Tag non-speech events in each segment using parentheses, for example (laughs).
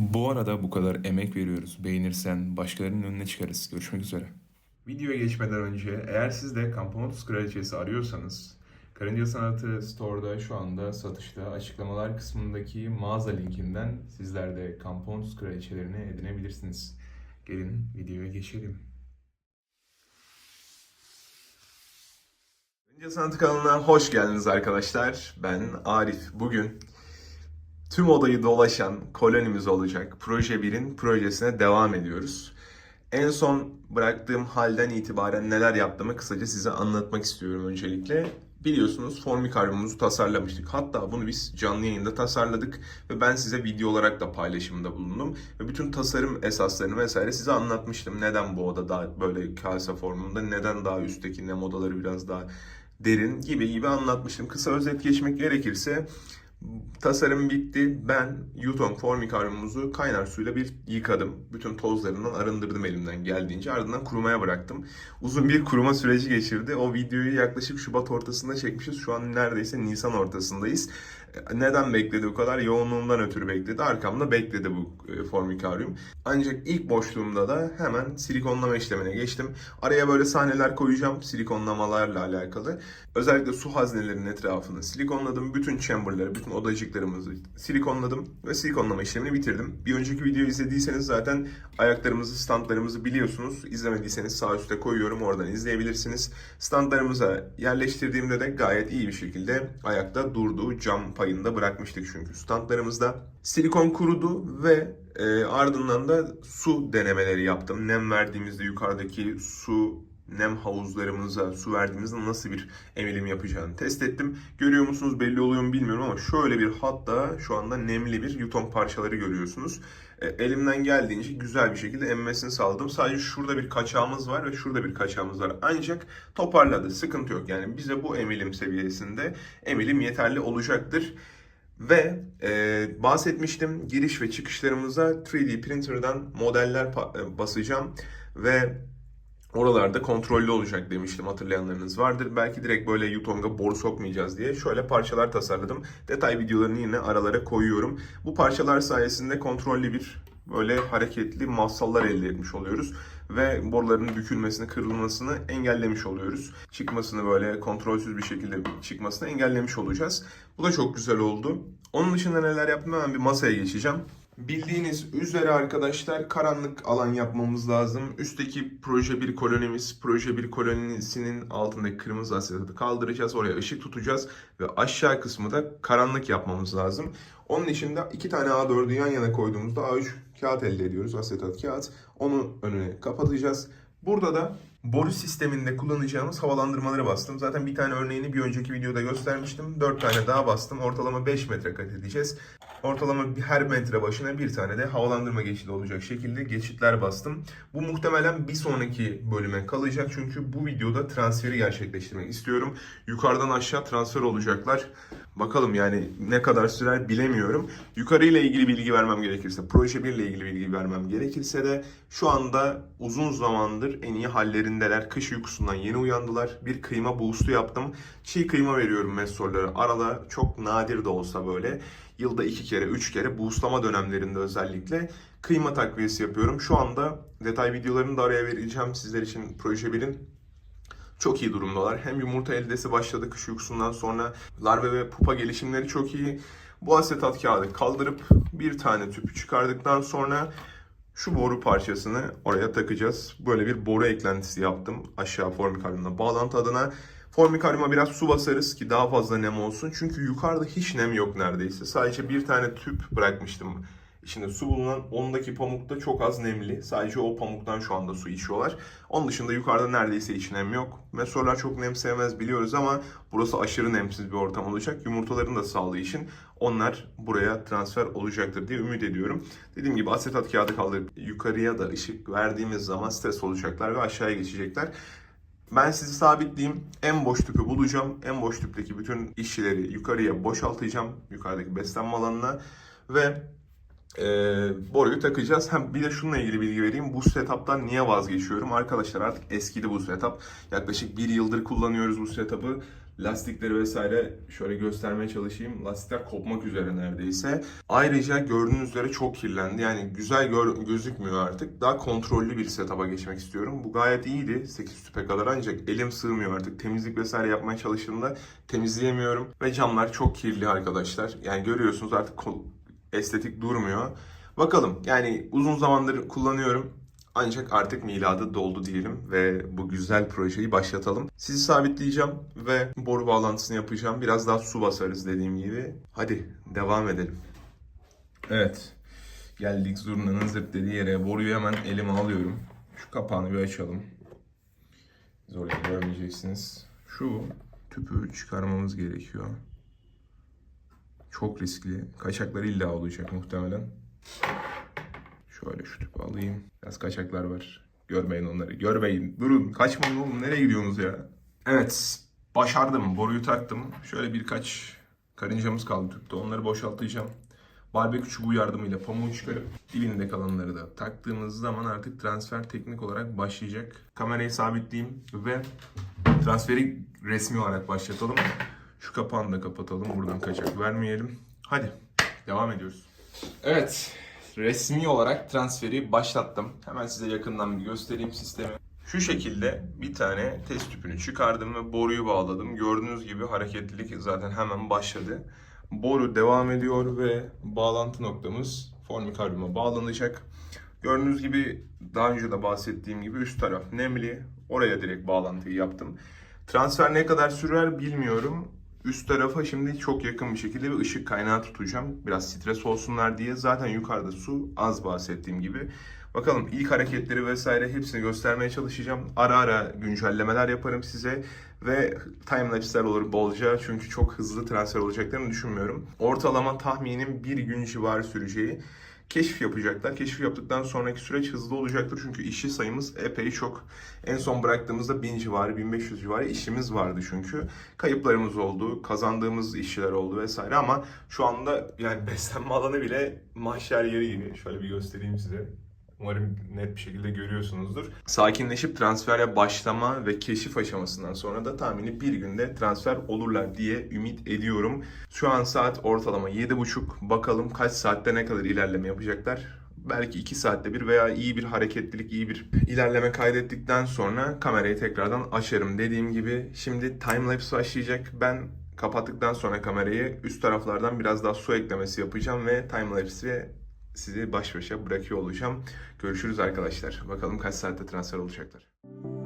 Bu arada bu kadar emek veriyoruz. Beğenirsen başkalarının önüne çıkarız. Görüşmek üzere. Videoya geçmeden önce eğer siz de Kampanotus Kraliçesi arıyorsanız Karınca Sanatı Store'da şu anda satışta açıklamalar kısmındaki mağaza linkinden sizler de Kampanotus Kraliçelerini edinebilirsiniz. Gelin videoya geçelim. Karınca Sanatı kanalına hoş geldiniz arkadaşlar. Ben Arif. Bugün tüm odayı dolaşan kolonimiz olacak Proje 1'in projesine devam ediyoruz. En son bıraktığım halden itibaren neler yaptığımı kısaca size anlatmak istiyorum öncelikle. Biliyorsunuz formikarbonumuzu tasarlamıştık. Hatta bunu biz canlı yayında tasarladık ve ben size video olarak da paylaşımda bulundum. Ve bütün tasarım esaslarını vesaire size anlatmıştım. Neden bu oda daha böyle kase formunda, neden daha üstteki nem odaları biraz daha derin gibi gibi anlatmıştım. Kısa özet geçmek gerekirse Tasarım bitti. Ben Yutong formikarbonumuzu kaynar suyla bir yıkadım. Bütün tozlarından arındırdım elimden geldiğince. Ardından kurumaya bıraktım. Uzun bir kuruma süreci geçirdi. O videoyu yaklaşık Şubat ortasında çekmişiz. Şu an neredeyse Nisan ortasındayız. Neden bekledi o kadar? Yoğunluğundan ötürü bekledi. Arkamda bekledi bu e, formikaryum. Ancak ilk boşluğumda da hemen silikonlama işlemine geçtim. Araya böyle sahneler koyacağım silikonlamalarla alakalı. Özellikle su haznelerinin etrafını silikonladım. Bütün chamberları, bütün odacıklarımızı silikonladım ve silikonlama işlemini bitirdim. Bir önceki videoyu izlediyseniz zaten ayaklarımızı, standlarımızı biliyorsunuz. İzlemediyseniz sağ üstte koyuyorum oradan izleyebilirsiniz. Standlarımıza yerleştirdiğimde de gayet iyi bir şekilde ayakta durduğu cam payında bırakmıştık çünkü standlarımızda. Silikon kurudu ve e, ardından da su denemeleri yaptım. Nem verdiğimizde yukarıdaki su nem havuzlarımıza su verdiğimizde nasıl bir emilim yapacağını test ettim. Görüyor musunuz belli oluyor mu bilmiyorum ama şöyle bir hatta şu anda nemli bir yuton parçaları görüyorsunuz. E, elimden geldiğince güzel bir şekilde emmesini sağladım. Sadece şurada bir kaçağımız var ve şurada bir kaçağımız var. Ancak toparladı. Sıkıntı yok. Yani bize bu emilim seviyesinde emilim yeterli olacaktır. Ve e, bahsetmiştim giriş ve çıkışlarımıza 3D printer'dan modeller e, basacağım ve oralarda kontrollü olacak demiştim hatırlayanlarınız vardır. Belki direkt böyle Yutong'a boru sokmayacağız diye şöyle parçalar tasarladım. Detay videolarını yine aralara koyuyorum. Bu parçalar sayesinde kontrollü bir böyle hareketli mafsallar elde etmiş oluyoruz. Ve boruların bükülmesini, kırılmasını engellemiş oluyoruz. Çıkmasını böyle kontrolsüz bir şekilde çıkmasını engellemiş olacağız. Bu da çok güzel oldu. Onun dışında neler yaptım hemen bir masaya geçeceğim. Bildiğiniz üzere arkadaşlar karanlık alan yapmamız lazım. Üstteki proje bir kolonimiz, proje bir kolonisinin altındaki kırmızı asetatı kaldıracağız. Oraya ışık tutacağız ve aşağı kısmı da karanlık yapmamız lazım. Onun için de iki tane A4'ü yan yana koyduğumuzda A3 kağıt elde ediyoruz. Asetat kağıt. Onu önüne kapatacağız. Burada da boru sisteminde kullanacağımız havalandırmaları bastım. Zaten bir tane örneğini bir önceki videoda göstermiştim. 4 tane daha bastım. Ortalama 5 metre kat edeceğiz. Ortalama her metre başına bir tane de havalandırma geçidi olacak şekilde geçitler bastım. Bu muhtemelen bir sonraki bölüme kalacak. Çünkü bu videoda transferi gerçekleştirmek istiyorum. Yukarıdan aşağı transfer olacaklar. Bakalım yani ne kadar sürer bilemiyorum. Yukarı ile ilgili bilgi vermem gerekirse, proje 1 ile ilgili bilgi vermem gerekirse de şu anda uzun zamandır en iyi hallerindeler. Kış uykusundan yeni uyandılar. Bir kıyma boost'u yaptım. Çiğ kıyma veriyorum mesorlara. Arada çok nadir de olsa böyle yılda iki kere, üç kere boostlama dönemlerinde özellikle kıyma takviyesi yapıyorum. Şu anda detay videolarını da araya vereceğim sizler için proje 1'in çok iyi durumdalar. Hem yumurta eldesi başladı kış uykusundan sonra. Larve ve pupa gelişimleri çok iyi. Bu asetat kağıdı kaldırıp bir tane tüpü çıkardıktan sonra şu boru parçasını oraya takacağız. Böyle bir boru eklentisi yaptım aşağı formikarbonla bağlantı adına. Formikaryuma biraz su basarız ki daha fazla nem olsun. Çünkü yukarıda hiç nem yok neredeyse. Sadece bir tane tüp bırakmıştım. İçinde su bulunan ondaki pamuk da çok az nemli. Sadece o pamuktan şu anda su içiyorlar. Onun dışında yukarıda neredeyse hiç nem yok. Mesorlar çok nem sevmez biliyoruz ama burası aşırı nemsiz bir ortam olacak. Yumurtaların da sağlığı için onlar buraya transfer olacaktır diye ümit ediyorum. Dediğim gibi asetat kağıdı kaldırıp yukarıya da ışık verdiğimiz zaman stres olacaklar ve aşağıya geçecekler. Ben sizi sabitleyeyim. En boş tüpü bulacağım. En boş tüpteki bütün işçileri yukarıya boşaltacağım. Yukarıdaki beslenme alanına. Ve e, boruyu takacağız. Hem bir de şununla ilgili bilgi vereyim. Bu setup'tan niye vazgeçiyorum? Arkadaşlar artık eskidi bu setup. Yaklaşık bir yıldır kullanıyoruz bu setup'ı. Lastikleri vesaire şöyle göstermeye çalışayım. Lastikler kopmak üzere neredeyse. Ayrıca gördüğünüz üzere çok kirlendi. Yani güzel gör- gözükmüyor artık. Daha kontrollü bir setup'a geçmek istiyorum. Bu gayet iyiydi 8 tüpe kadar ancak elim sığmıyor artık. Temizlik vesaire yapmaya çalıştığımda temizleyemiyorum. Ve camlar çok kirli arkadaşlar. Yani görüyorsunuz artık estetik durmuyor. Bakalım yani uzun zamandır kullanıyorum. Ancak artık miladı doldu diyelim ve bu güzel projeyi başlatalım. Sizi sabitleyeceğim ve boru bağlantısını yapacağım. Biraz daha su basarız dediğim gibi. Hadi devam edelim. Evet. Geldik zurnanın zırt yere. Boruyu hemen elime alıyorum. Şu kapağını bir açalım. Zorla görmeyeceksiniz. Şu tüpü çıkarmamız gerekiyor. Çok riskli. Kaçakları illa olacak muhtemelen. Şöyle şu tüpü alayım. Biraz kaçaklar var. Görmeyin onları. Görmeyin. Durun. Kaçmayın oğlum. Nereye gidiyorsunuz ya? Evet. Başardım. Boruyu taktım. Şöyle birkaç karıncamız kaldı tüpte. Onları boşaltacağım. Barbekü çubuğu yardımıyla pamuğu çıkarıp dibinde kalanları da taktığımız zaman artık transfer teknik olarak başlayacak. Kamerayı sabitleyeyim ve transferi resmi olarak başlatalım. Şu kapağını da kapatalım. Buradan kaçak vermeyelim. Hadi devam ediyoruz. Evet, resmi olarak transferi başlattım. Hemen size yakından bir göstereyim sistemi. Şu şekilde bir tane test tüpünü çıkardım ve boruyu bağladım. Gördüğünüz gibi hareketlilik zaten hemen başladı. Boru devam ediyor ve bağlantı noktamız formikaryuma bağlanacak. Gördüğünüz gibi daha önce de bahsettiğim gibi üst taraf nemli. Oraya direkt bağlantıyı yaptım. Transfer ne kadar sürer bilmiyorum. Üst tarafa şimdi çok yakın bir şekilde bir ışık kaynağı tutacağım. Biraz stres olsunlar diye. Zaten yukarıda su az bahsettiğim gibi. Bakalım ilk hareketleri vesaire hepsini göstermeye çalışacağım. Ara ara güncellemeler yaparım size. Ve timelapse'ler olur bolca çünkü çok hızlı transfer olacaklarını düşünmüyorum. Ortalama tahminim bir gün civarı süreceği. Keşif yapacaklar. Keşif yaptıktan sonraki süreç hızlı olacaktır çünkü işçi sayımız epey çok. En son bıraktığımızda 1000 civarı, 1500 civarı işimiz vardı çünkü. Kayıplarımız oldu, kazandığımız işçiler oldu vesaire ama şu anda yani (laughs) beslenme alanı bile mahşer yeri gibi. Şöyle bir göstereyim size. Umarım net bir şekilde görüyorsunuzdur. Sakinleşip transfere başlama ve keşif aşamasından sonra da tahmini bir günde transfer olurlar diye ümit ediyorum. Şu an saat ortalama 7.30. Bakalım kaç saatte ne kadar ilerleme yapacaklar. Belki 2 saatte bir veya iyi bir hareketlilik, iyi bir ilerleme kaydettikten sonra kamerayı tekrardan açarım. Dediğim gibi şimdi timelapse başlayacak. Ben kapattıktan sonra kamerayı üst taraflardan biraz daha su eklemesi yapacağım ve timelapse'i sizi baş başa bırakıyor olacağım. Görüşürüz arkadaşlar. Bakalım kaç saatte transfer olacaklar.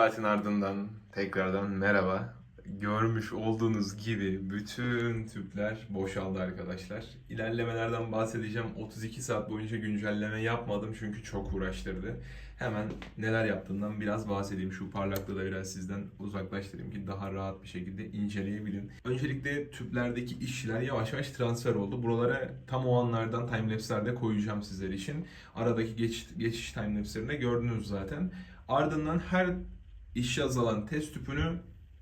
Saatin ardından tekrardan merhaba. Görmüş olduğunuz gibi bütün tüpler boşaldı arkadaşlar. İlerlemelerden bahsedeceğim. 32 saat boyunca güncelleme yapmadım çünkü çok uğraştırdı. Hemen neler yaptığından biraz bahsedeyim. Şu parlaklığı da biraz sizden uzaklaştırayım ki daha rahat bir şekilde inceleyebilin. Öncelikle tüplerdeki işçiler yavaş yavaş transfer oldu. Buralara tam o anlardan timelapse'lerde koyacağım sizler için. Aradaki geç, geçiş timelapse'lerini gördünüz zaten. Ardından her işi azalan test tüpünü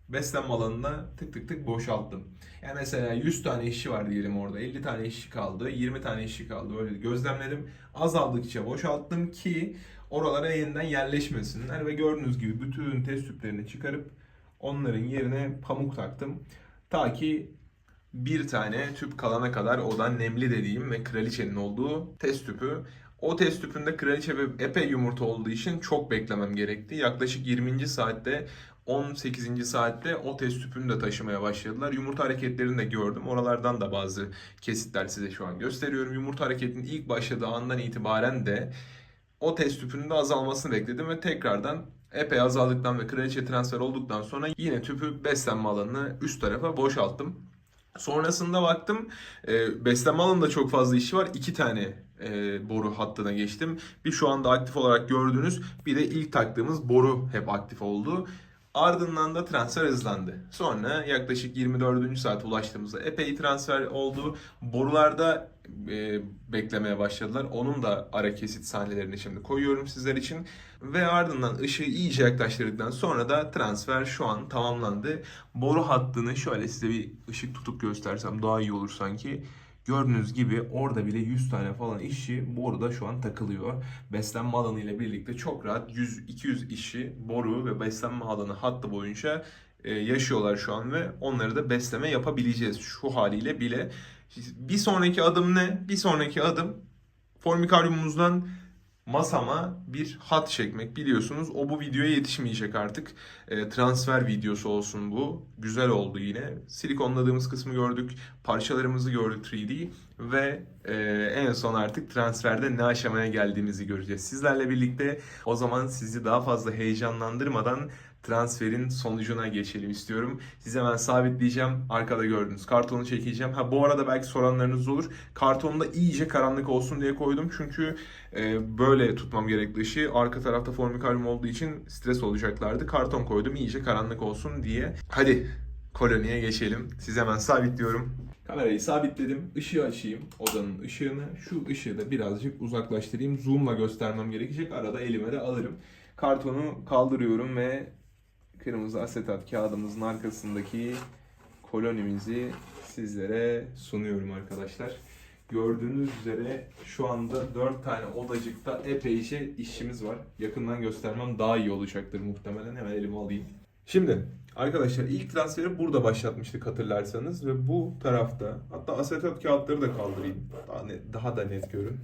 beslenme alanına tık tık tık boşalttım. Yani mesela 100 tane işçi var diyelim orada. 50 tane işçi kaldı, 20 tane işçi kaldı. Öyle gözlemledim. Azaldıkça boşalttım ki oralara yeniden yerleşmesinler ve gördüğünüz gibi bütün test tüplerini çıkarıp onların yerine pamuk taktım. Ta ki bir tane tüp kalana kadar o da nemli dediğim ve kraliçenin olduğu test tüpü. O test tüpünde kraliçe ve epey yumurta olduğu için çok beklemem gerekti. Yaklaşık 20. saatte 18. saatte o test tüpünü de taşımaya başladılar. Yumurta hareketlerini de gördüm. Oralardan da bazı kesitler size şu an gösteriyorum. Yumurta hareketinin ilk başladığı andan itibaren de o test tüpünün de azalmasını bekledim ve tekrardan epey azaldıktan ve kraliçe transfer olduktan sonra yine tüpü beslenme alanını üst tarafa boşalttım. Sonrasında baktım e, beslenme alanında çok fazla işi var. İki tane e, boru hattına geçtim. Bir şu anda aktif olarak gördüğünüz bir de ilk taktığımız boru hep aktif oldu. Ardından da transfer hızlandı. Sonra yaklaşık 24. saate ulaştığımızda epey transfer oldu. Borularda e, beklemeye başladılar. Onun da ara kesit sahnelerini şimdi koyuyorum sizler için. Ve ardından ışığı iyice yaklaştırdıktan sonra da transfer şu an tamamlandı. Boru hattını şöyle size bir ışık tutup göstersem daha iyi olur sanki. Gördüğünüz gibi orada bile 100 tane falan işçi boruda şu an takılıyor. Beslenme alanı ile birlikte çok rahat 100-200 işçi boru ve beslenme alanı hattı boyunca e, yaşıyorlar şu an ve onları da besleme yapabileceğiz şu haliyle bile. Bir sonraki adım ne? Bir sonraki adım formikaryumumuzdan masama bir hat çekmek biliyorsunuz. O bu videoya yetişmeyecek artık. E, transfer videosu olsun bu. Güzel oldu yine. Silikonladığımız kısmı gördük. Parçalarımızı gördük 3D. Ve e, en son artık transferde ne aşamaya geldiğimizi göreceğiz. Sizlerle birlikte o zaman sizi daha fazla heyecanlandırmadan transferin sonucuna geçelim istiyorum. Size hemen sabitleyeceğim. Arkada gördüğünüz kartonu çekeceğim. Ha bu arada belki soranlarınız olur. Kartonu da iyice karanlık olsun diye koydum. Çünkü e, böyle tutmam gerekli ışığı. Arka tarafta formikaryum olduğu için stres olacaklardı. Karton koydum iyice karanlık olsun diye. Hadi koloniye geçelim. Size hemen sabitliyorum. Kamerayı sabitledim. Işığı açayım. Odanın ışığını. Şu ışığı da birazcık uzaklaştırayım. Zoom'la göstermem gerekecek. Arada elime de alırım. Kartonu kaldırıyorum ve kırmızı asetat kağıdımızın arkasındaki kolonimizi sizlere sunuyorum arkadaşlar. Gördüğünüz üzere şu anda 4 tane odacıkta epeyce işimiz var. Yakından göstermem daha iyi olacaktır muhtemelen. Hemen elime alayım. Şimdi arkadaşlar ilk transferi burada başlatmıştık hatırlarsanız ve bu tarafta hatta asetat kağıtları da kaldırayım. Daha, net, daha da net görün.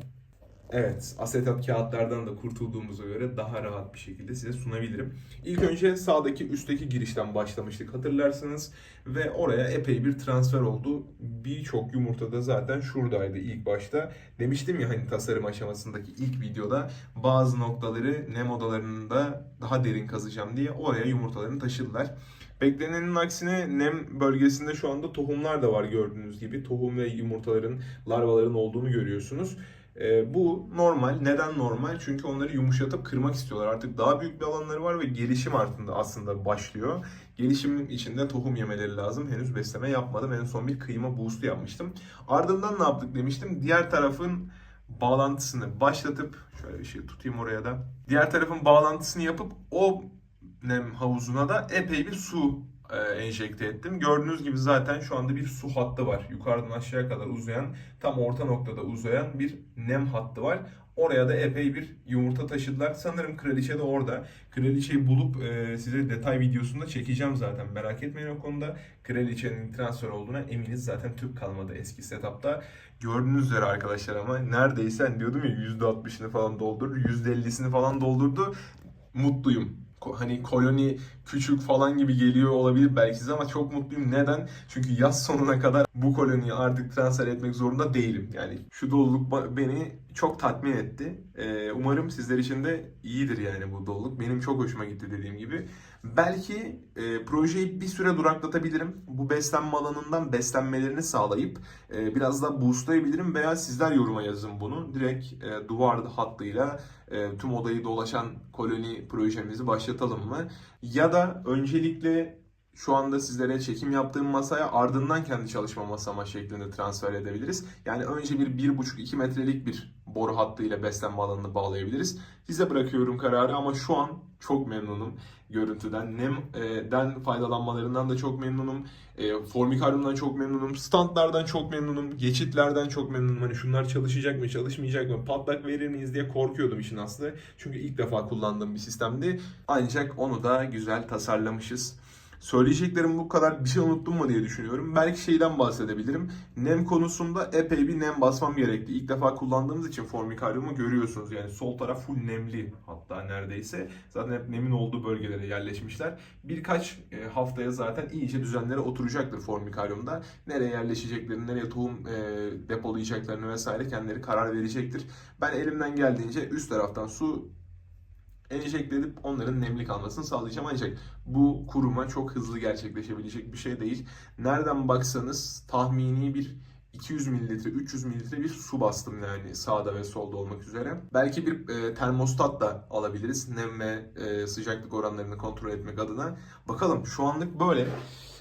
Evet, asetat kağıtlardan da kurtulduğumuza göre daha rahat bir şekilde size sunabilirim. İlk önce sağdaki üstteki girişten başlamıştık hatırlarsınız ve oraya epey bir transfer oldu. Birçok yumurta da zaten şuradaydı ilk başta. Demiştim ya hani tasarım aşamasındaki ilk videoda bazı noktaları nem odalarında daha derin kazacağım diye oraya yumurtalarını taşıdılar. Beklenenin aksine nem bölgesinde şu anda tohumlar da var gördüğünüz gibi. Tohum ve yumurtaların, larvaların olduğunu görüyorsunuz. E, bu normal. Neden normal? Çünkü onları yumuşatıp kırmak istiyorlar. Artık daha büyük bir alanları var ve gelişim altında aslında başlıyor. Gelişimin içinde tohum yemeleri lazım. Henüz besleme yapmadım. En son bir kıyma boost'u yapmıştım. Ardından ne yaptık demiştim. Diğer tarafın bağlantısını başlatıp şöyle bir şey tutayım oraya da. Diğer tarafın bağlantısını yapıp o nem havuzuna da epey bir su enjekte ettim. Gördüğünüz gibi zaten şu anda bir su hattı var. Yukarıdan aşağıya kadar uzayan, tam orta noktada uzayan bir nem hattı var. Oraya da epey bir yumurta taşıdılar. Sanırım kraliçe de orada. Kraliçeyi bulup e, size detay videosunda çekeceğim zaten. Merak etmeyin o konuda. Kraliçenin transfer olduğuna eminiz. Zaten tüp kalmadı eski setupta. Gördüğünüz üzere arkadaşlar ama neredeyse hani diyordum ya %60'ını falan doldurdu. %50'sini falan doldurdu. Mutluyum hani koloni küçük falan gibi geliyor olabilir belki size ama çok mutluyum. Neden? Çünkü yaz sonuna kadar bu koloniyi artık transfer etmek zorunda değilim. Yani şu doluluk beni çok tatmin etti. Ee, umarım sizler için de iyidir yani bu doluluk. Benim çok hoşuma gitti dediğim gibi. Belki e, projeyi bir süre duraklatabilirim. Bu beslenme alanından beslenmelerini sağlayıp e, biraz daha boostlayabilirim veya sizler yoruma yazın bunu. Direkt e, duvar hattıyla e, tüm odayı dolaşan koloni projemizi başlatalım mı? Ya da öncelikle şu anda sizlere çekim yaptığım masaya ardından kendi çalışma masama şeklinde transfer edebiliriz. Yani önce bir 1,5-2 metrelik bir boru hattıyla beslenme alanını bağlayabiliriz. Size bırakıyorum kararı ama şu an çok memnunum görüntüden. Nemden faydalanmalarından da çok memnunum. E, formikaryumdan çok memnunum. Standlardan çok memnunum. Geçitlerden çok memnunum. Hani şunlar çalışacak mı çalışmayacak mı patlak verir miyiz diye korkuyordum işin aslı. Çünkü ilk defa kullandığım bir sistemdi. Ancak onu da güzel tasarlamışız. Söyleyeceklerim bu kadar. Bir şey unuttum mu diye düşünüyorum. Belki şeyden bahsedebilirim. Nem konusunda epey bir nem basmam gerekti. İlk defa kullandığımız için formikaryumu görüyorsunuz. Yani sol taraf full nemli hatta neredeyse. Zaten hep nemin olduğu bölgelere yerleşmişler. Birkaç e, haftaya zaten iyice düzenlere oturacaktır formikaryumda. Nereye yerleşeceklerini, nereye tohum e, depolayacaklarını vesaire kendileri karar verecektir. Ben elimden geldiğince üst taraftan su enjekte edip onların nemli kalmasını sağlayacağım. Ancak bu kuruma çok hızlı gerçekleşebilecek bir şey değil. Nereden baksanız tahmini bir 200 mililitre, 300 mililitre bir su bastım yani sağda ve solda olmak üzere. Belki bir e, termostat da alabiliriz nem ve e, sıcaklık oranlarını kontrol etmek adına. Bakalım şu anlık böyle.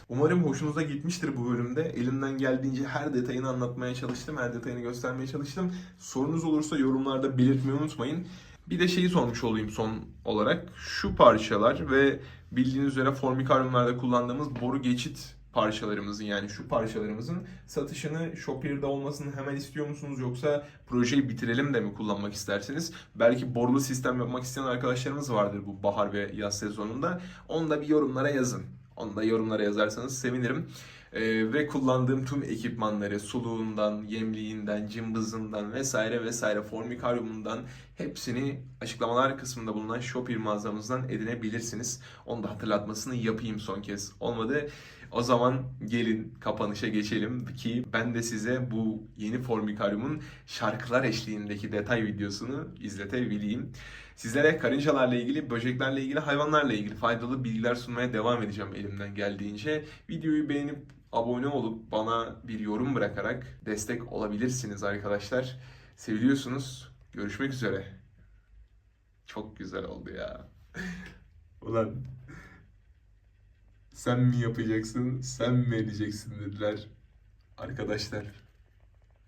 Umarım hoşunuza gitmiştir bu bölümde. Elimden geldiğince her detayını anlatmaya çalıştım, her detayını göstermeye çalıştım. Sorunuz olursa yorumlarda belirtmeyi unutmayın. Bir de şeyi sormuş olayım son olarak. Şu parçalar ve bildiğiniz üzere formikaryumlarda kullandığımız boru geçit parçalarımızın yani şu parçalarımızın satışını Shopier'de olmasını hemen istiyor musunuz yoksa projeyi bitirelim de mi kullanmak isterseniz belki borulu sistem yapmak isteyen arkadaşlarımız vardır bu bahar ve yaz sezonunda. Onu da bir yorumlara yazın. Onu da yorumlara yazarsanız sevinirim. Ee, ve kullandığım tüm ekipmanları suluğundan, yemliğinden, cımbızından vesaire vesaire formikaryumundan hepsini açıklamalar kısmında bulunan Shopee mağazamızdan edinebilirsiniz. Onu da hatırlatmasını yapayım son kez. Olmadı. O zaman gelin kapanışa geçelim ki ben de size bu yeni formikaryumun şarkılar eşliğindeki detay videosunu izletebileyim. Sizlere karıncalarla ilgili, böceklerle ilgili, hayvanlarla ilgili faydalı bilgiler sunmaya devam edeceğim elimden geldiğince. Videoyu beğenip abone olup bana bir yorum bırakarak destek olabilirsiniz arkadaşlar. Seviliyorsunuz. Görüşmek üzere. Çok güzel oldu ya. (laughs) Ulan sen mi yapacaksın, sen mi edeceksin dediler. Arkadaşlar,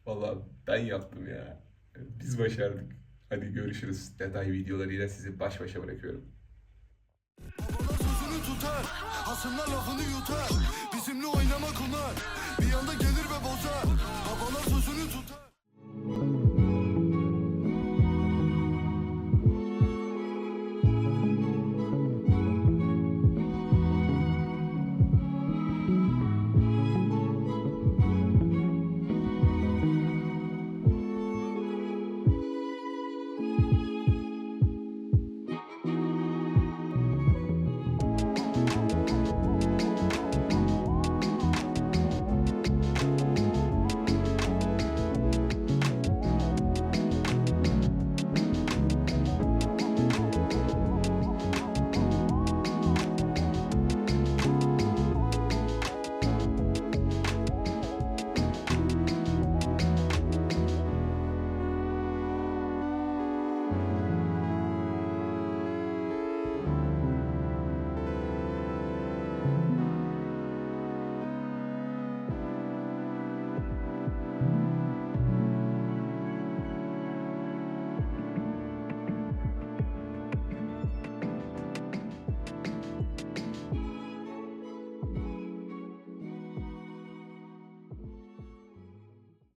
valla ben yaptım ya. Biz başardık. Hadi görüşürüz. Detay videolarıyla sizi baş başa bırakıyorum. Babalar sözünü tutar, hasımlar lafını yutar. Bizimle oynamak onlar, bir anda gelir ve bozar.